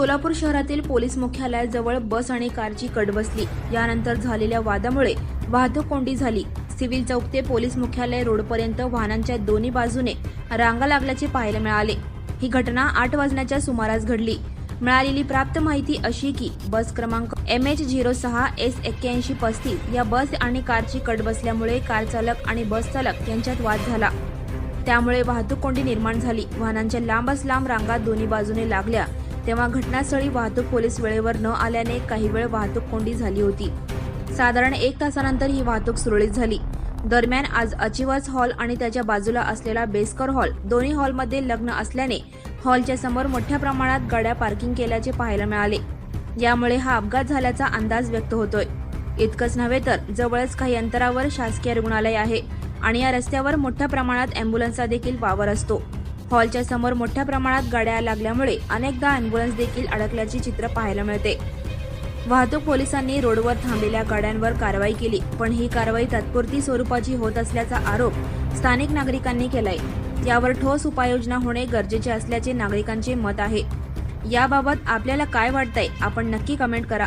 सोलापूर शहरातील पोलीस मुख्यालयाजवळ बस आणि कारची कट बसली यानंतर झालेल्या वादामुळे वाहतूक कोंडी झाली. सिव्हिल चौक ते पोलीस मुख्यालय रोडपर्यंत वाहनांच्या दोन्ही बाजूने रांगा लागल्याचे पाहायला मिळाले. ही घटना आठ वाजण्याच्या सुमारास घडली. मिळालेली प्राप्त माहिती अशी की बस क्रमांक एम एच झिरो सहा एस एक्क्याऐंशी पस्तीस या बस आणि कारची कट बसल्यामुळे कार चालक आणि बस चालक यांच्यात वाद झाला. त्यामुळे वाहतूक कोंडी निर्माण झाली. वाहनांच्या लांबच लांब रांगा दोन्ही बाजूने लागल्या. तेव्हा घटनास्थळी वाहतूक पोलीस वेळेवर न आल्याने काही वेळ वाहतूक कोंडी झाली होती. साधारण एक तासानंतर ही वाहतूक सुरळीत झाली. दरम्यान आज अचिवर्स हॉल आणि त्याच्या बाजूला असलेला बेस्कर हॉल दोन्ही हॉलमध्ये लग्न असल्याने हॉलच्या समोर मोठ्या प्रमाणात गाड्या पार्किंग केल्याचे पाहायला मिळाले. यामुळे हा अपघात झाल्याचा अंदाज व्यक्त होतोय. इतकंच नव्हे तर जवळच काही अंतरावर शासकीय रुग्णालय आहे आणि या रस्त्यावर मोठ्या प्रमाणात अँब्युलन्सचा देखील वावर असतो. हॉलच्या समोर मोठ्या प्रमाणात गाड्या लागल्यामुळे अनेकदा अँब्युलन्स देखील अडकल्याचे चित्र पाहायला मिळते. वाहतूक पोलिसांनी रोडवर थांबलेल्या गाड्यांवर कारवाई केली पण ही कारवाई तात्पुरती स्वरूपाची होत असल्याचा आरोप स्थानिक नागरिकांनी केलाय. यावर ठोस उपाययोजना होणे गरजेचे असल्याचे नागरिकांचे मत आहे. याबाबत आपल्याला काय वाटतंय आपण नक्की कमेंट करा.